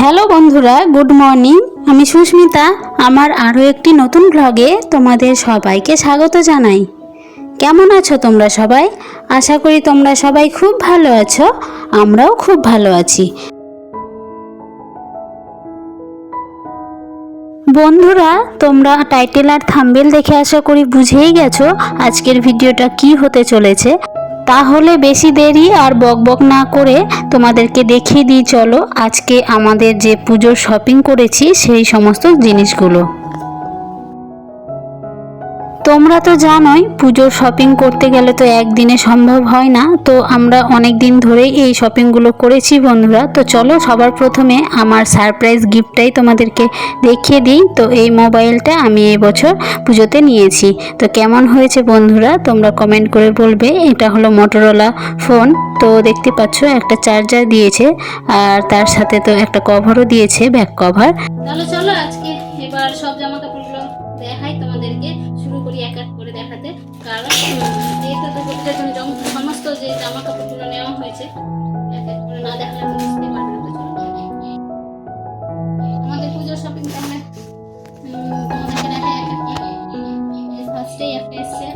Hello বন্ধুরা, good morning. আমি সুস্মিতা। আমার আরও একটি নতুন ব্লগে তোমাদের সবাইকে স্বাগত জানাই। কেমন আছো তোমরা সবাই? আশা করি তোমরা সবাই খুব ভালো আছো, আমরাও খুব ভালো আছি। বন্ধুরা, তোমরা টাইটেল আর থাম্বেল দেখে আশা করি বুঝেই গেছো আজকের ভিডিওটা কি হতে চলেছে। তাহলে বেশি দেরি আর বকবক না করে তোমাদেরকে দেখিয়ে দিই, চলো। আজকে আমাদের যে পুজোর শপিং করেছি, সেই সমস্ত জিনিসগুলো। তোমরা তো জানোই পুজোর শপিং করতে গেলে তো একদিনে সম্ভব হয় না। তো আমরা অনেক দিন ধরেই এই শপিংগুলো করেছি বন্ধুরা। তো চলো সবার প্রথমে আমার সারপ্রাইজ গিফটটাই তোমাদেরকে দেখিয়ে দিই। তো এই মোবাইলটা আমি এই বছর পুজোতে নিয়েছি। তো কেমন হয়েছে বন্ধুরা, তোমরা কমেন্ট করে বলবে। এটা হলো মোটরোলা ফোন তো দেখতে পাচ্ছ, একটা চার্জার দিয়েছে। আর তার সাথে তো একটা কভারও দিয়েছে ব্যাক কভার তাহলে চলো আজকে এবার সব জামা কাপড়গুলো দেখাই তোমাদেরকে। ফার্স্টেই একটা এসছে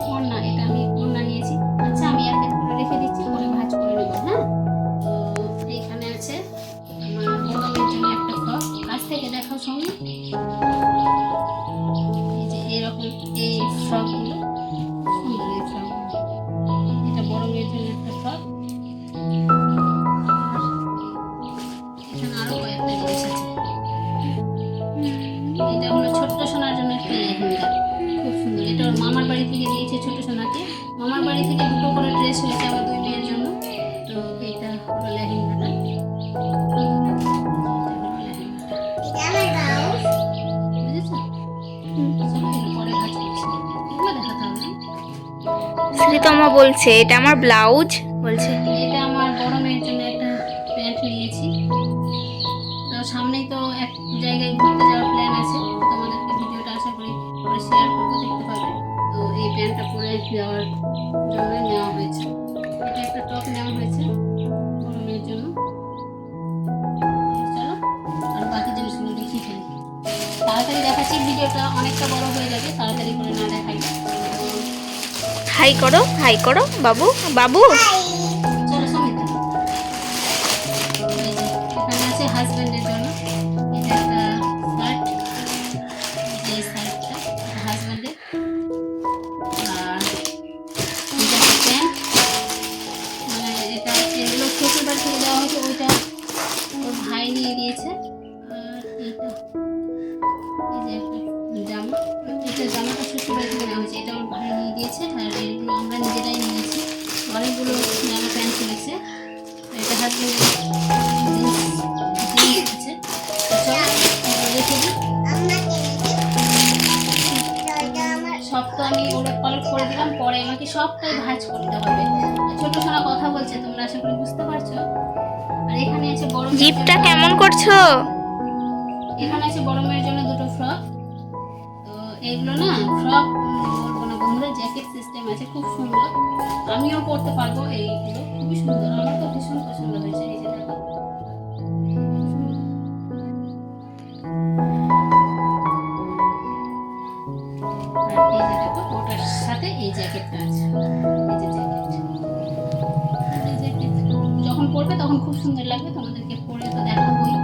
শ্রীতমা বলছে, এটা আমার ব্লাউজ, বলছে। এটা আমার বড় মেয়ের জন্য একটা প্যান্ট নিয়েছি। তো সামনেই তো এক জায়গায় ঘুরতে যাওয়ার প্ল্যান আছে। তোমাদেরকে ভিডিওটা আশা করি পরে শেয়ার করব দেখতে পাবে তো এই প্যান্টটা পরে যাওয়ার জন্য নেওয়া হয়েছে। এটা একটা টপ নেওয়া হয়েছে বড় মেয়ের জন্য। আর বাকি জিনিসগুলো দেখিয়ে ফেলি। তাড়াতাড়ি দেখাচ্ছি, ভিডিওটা অনেকটা বড় হয়ে যাবে, তাড়াতাড়ি করে না দেখাই। হাই করো হাই করো বাবু বাবু। চলো সমিত এখানে হয়েছে এটা ওর ভাই নিয়ে দিয়েছে আর এগুলো আমরা নিজেরাই নিয়েছি। অনেকগুলো জামা প্যান্ট কিনেছে এটা হাজবেন্ড সব তো আমি ওরা পালট করে দিলাম পরে আমাকে সবটাই ভাঁজ করতে হবে। ছোট সোনা কথা বলছে তোমরা আশা করি বুঝতে পারছ। আর এখানে আছে বড় জিপটা কেমন করছ? এখানে আছে বড় মেয়ের জন্য দুটো ফ্রক তো এইগুলো না ফ্রক বলব না বন্ধুরা জ্যাকেট সিস্টেম আছে, খুব সুন্দর। আমিও পরতে পারব এইগুলো। খুবই সুন্দর। আমার তো ভীষণ পছন্দ হয়েছে এই যে ওটার সাথে এই জ্যাকেটটা আছে। এই যে যখন পরবে তখন খুব সুন্দর লাগবে, তোমাদেরকে পরে তো দেখাবোই।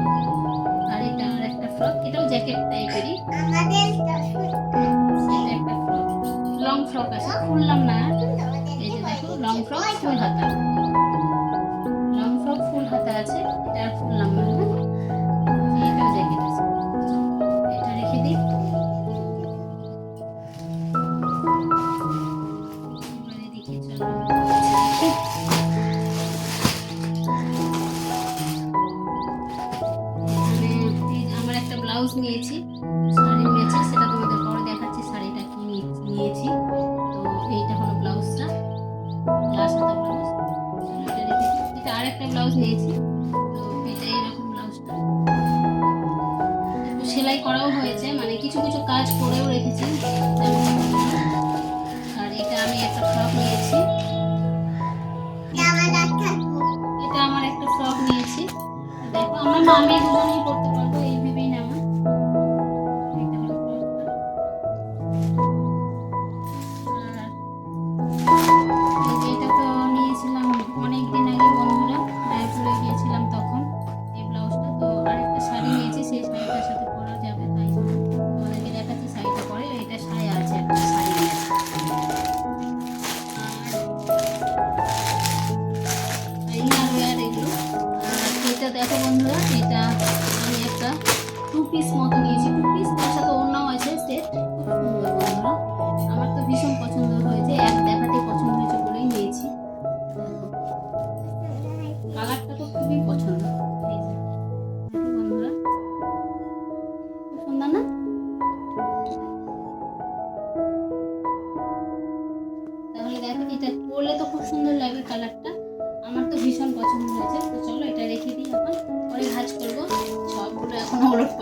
আর এটা আর একটা ফ্রক, এটাও জ্যাকেট টাইপেরই ফ্রক আছে খুললাম না আর। এই যে দেখো লং ফ্রক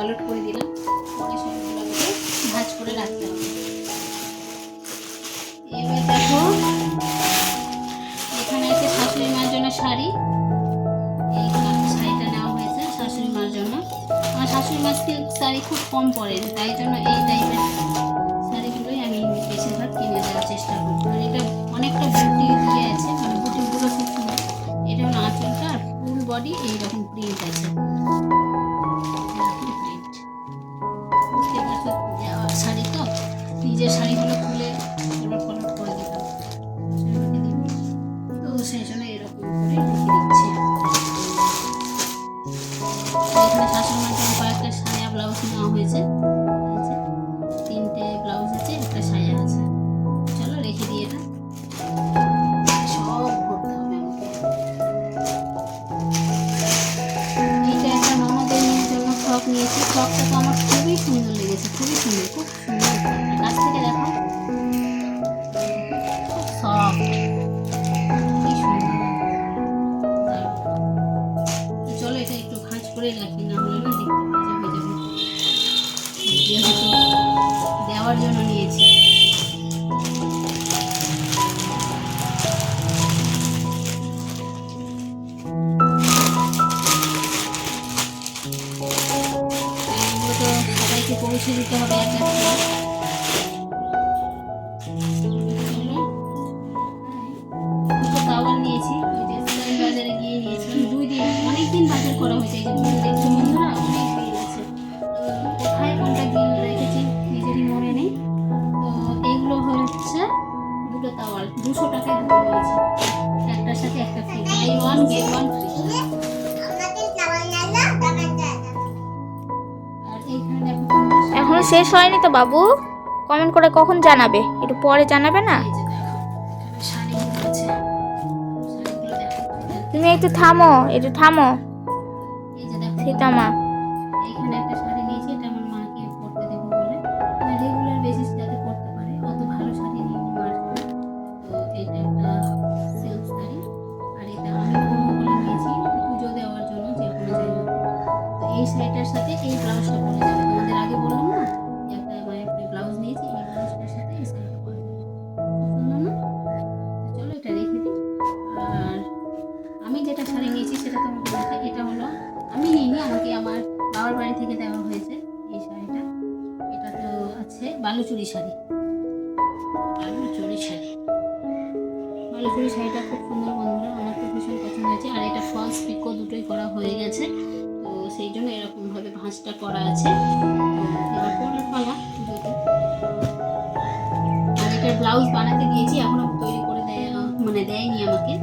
পালট করে দিলাম। সঙ্গে সবগুলোকে ভাজ করে রাখতে হবে। এবার দেখো, এখানে আছে শাশুড়ি মার জন্য শাড়ি শাশুড়ি মার সিল্ক শাড়ি খুব কম পরে, তাই জন্য এই টাইপের শাড়িগুলোই আমি বেশিরভাগ কিনে দেওয়ার চেষ্টা করি আর এটা অনেকটা বুটি দিয়ে আছে মানে বুটিগুলো খুব সুন্দর। এটা হলো আঁচলটা আর ফুল বডি এইরকম প্রিন্ট আছে। যে শাড়িগুলো দেওয়ার জন্য নিয়েছি সবাইকে পৌঁছে দিতে হবে। একটা শেষ হয়নি তো বাবু? কমেন্ট করে কখন জানাবে? একটু পরে জানাবে না? তুমি একটু থামো একটু থামো। সীতামা। এই শাড়িটার সাথে এই ব্লাউজটা পরে যাবে। তোমাদের আগে বললাম নিয়েছি সেটা তো দেখাই, এটা হলো, আমি নিইনি আমাকে আমার বাবার বাড়ি থেকে দেওয়া হয়েছে এই শাড়িটা। এটা তো আছে বালুচুরি শাড়ি। বালুচুরি শাড়ি। বালুচুরি শাড়িটা খুব সুন্দর বন্ধুরা, আমার তো ভীষণ পছন্দ হয়েছে। আর এটা ফলস পিকো দুটোই করা হয়ে গেছে। তো সেই জন্য এরকমভাবে ভাঁজটা করা আছে। দুটো। আর ব্লাউজ বানাতে দিয়েছি এখনও তৈরি করে দেয় মানে দেয়নি আমাকে।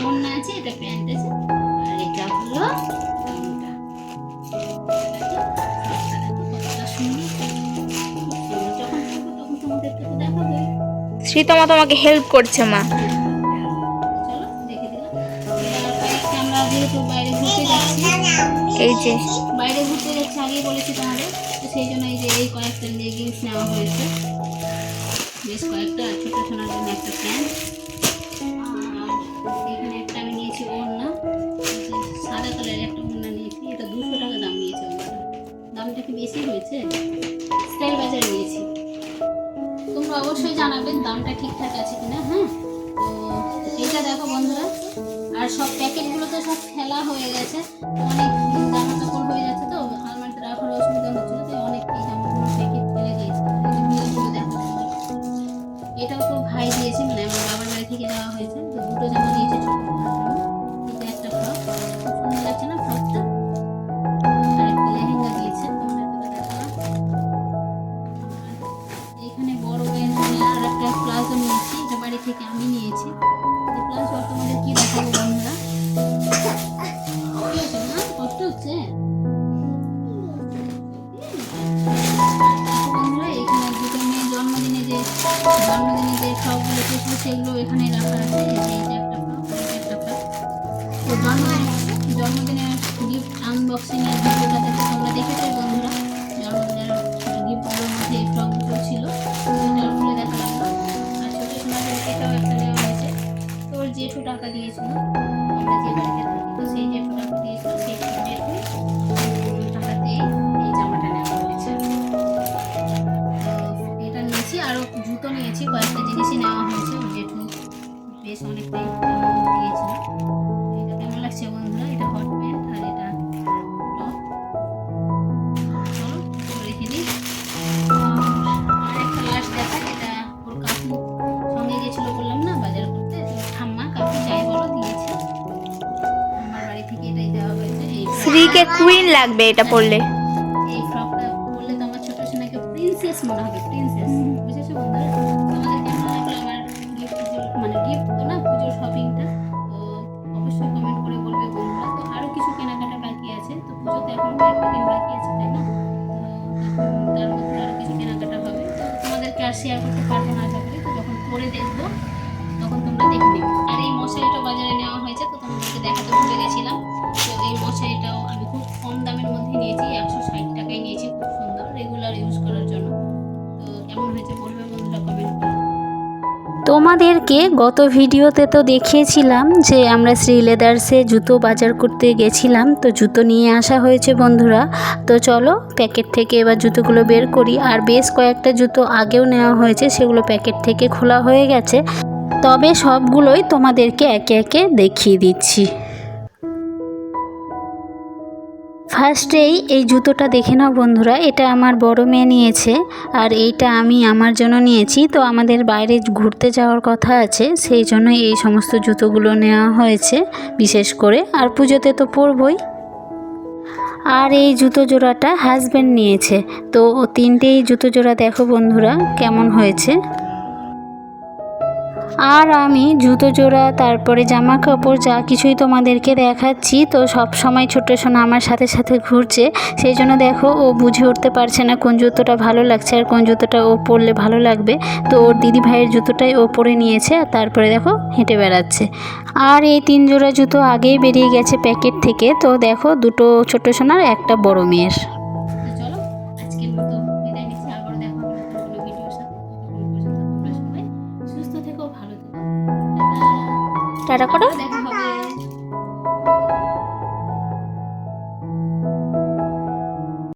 ওড়না আছে এটা প্যান্ট আছে। আর এটা হলো। শ্রীতমা তোমাকে হেল্প করছে মা। এই যে। বাইরে ঘুরতে যাচ্ছি আগেই বলেছি তোমাদের তো সেই জন্য এই যে এই কয়েকটা লেগিংস নেওয়া হয়েছে বেশ কয়েকটা ছোটো সোনার জন্য একটা প্যান্ট তোমরা অবশ্যই জানাবে দামটা ঠিকঠাক আছে কিনা হ্যাঁ? তো এটা দেখো বন্ধুরা, আর সব প্যাকেটগুলো তো সব ফেলা হয়ে গেছে। অনেক সেগুলো এখানে রাখা আছে, এই যে একটা ফ্রক একটা ফ্রক তো জন্মদিনে, জন্মদিনের গিফট আনবক্সিং এর ভিডিওটাতে তো তোমরা দেখেছ বন্ধুরা? জন্মদিনের গিফটগুলোর মধ্যে এই ফ্রকগুলো ছিল এটা খুলে দেখালাম না। আর ছোটো সোনার এটাও একটা নেওয়া হয়েছে। তোর জেঠু টাকা দিয়েছিল, আমরা যে বাড়িতে থাকি, তো সেই জেঠু টাকা দিয়েছিল, সেই জেঠু টাকাতেই এই জামাটা নেওয়া হয়েছে। এটা নিয়েছি আরও জুতো নিয়েছি, কয়েকটা জিনিসই নেওয়া হয়েছে। বেশ অনেকটাই দিয়েছিল এটা কেমন লাগছে বন্ধুরা? এটা হট প্যান্ট আর এটা টপ চলো রেখে দিই। আর একটা লাস্ট দেখা এটা ওর কাকু সঙ্গে গেছিল বললাম না বাজার করতে ঠাম্মা কাকু যাই বলো দিয়েছে। আমার বাড়ি থেকে এটাই দেওয়া হয়েছে শ্রীকে কুইন লাগবে এটা পরলে। তোমাদেরকে গত ভিডিওতে তো দেখিয়েছিলাম যে আমরা শ্রী লেদার্সে জুতো বাজার করতে গেছিলাম, তো জুতো নিয়ে আসা হয়েছে বন্ধুরা। তো চলো, প্যাকেট থেকে এবার জুতোগুলো বের করি। আর বেশ কয়েকটা জুতো আগেও নেওয়া হয়েছে, সেগুলো প্যাকেট থেকে খোলা হয়ে গেছে। তবে সবগুলোই তোমাদেরকে একে একে দেখিয়ে দিচ্ছি। ফার্স্টেই এই জুতোটা দেখে নাও বন্ধুরা, এটা আমার বড় মেয়ে নিয়েছে আর এইটা আমি আমার জন্য নিয়েছি। তো আমাদের বাইরে ঘুরতে যাওয়ার কথা আছে, সেই জন্য এই সমস্ত জুতোগুলো নেওয়া হয়েছে বিশেষ করে। আর পুজোতে তো পরবই। আর এই জুতো জোড়াটা হাজব্যান্ড নিয়েছে। তো তিনটেই জুতো জোড়া দেখো বন্ধুরা, কেমন হয়েছে? আর আমি জুতো জোড়া, তারপরে জামা কাপড় যা কিছুই তোমাদেরকে দেখাচ্ছি, তো সব সময় ছোট সোনা আমার সাথে সাথে ঘুরছে। সেই জন্য দেখো, ও বুঝে উঠতে পারছে না কোন জুতোটা ভালো লাগছে আর কোন জুতোটা ও পরলে ভালো লাগবে। তো ওর দিদি ভাইয়ের জুতোটাই ও পরে নিয়েছে, আর তারপরে দেখো, হেঁটে বেড়াচ্ছে। আর এই তিন জোড়া জুতো আগেই বেরিয়ে গেছে প্যাকেট থেকে। তো দেখো, দুটো ছোট সোনার, একটা বড় মেয়ের। টাটা। টাটা করো দেখা